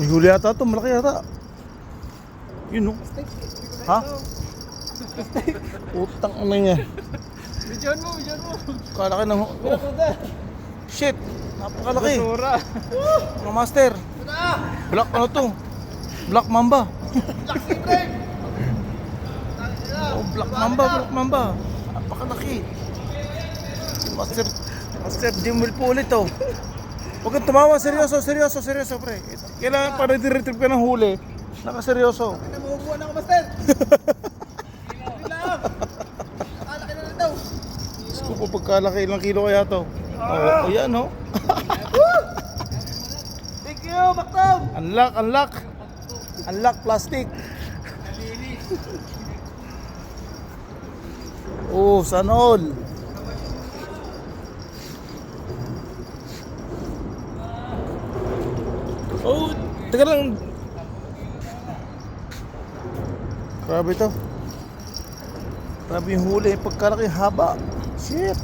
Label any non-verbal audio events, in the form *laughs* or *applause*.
May huli yata to, malaki yata. Yun oh. Ha? Utang ano niya. Bidyon mo, bidyon mo. Kalaki ng... Oh, shit! Napakalaki. Basura. Mga master. Black ano to? Black Mamba. oh, Black Mamba, Black Mamba. Napakalaki. Master, Master Jim will po ulit oh. Huwag kang tumawa, seryoso, seryoso, seryoso pre. Kailangan para di-retrieve ka ng huli. Nakaseryoso. Namubuan ako, Master. *laughs* Nakalaki na lang daw. Diyos ko po pagkalaki, ilang kilo kaya to? Oh, oh yan oh. *laughs* Thank you, Baktam. Unlock, unlock. Unlock plastic. Oh, sana Oh, teka lang. Grabe to. Grabe yung huli, pagkalaki haba. Shit.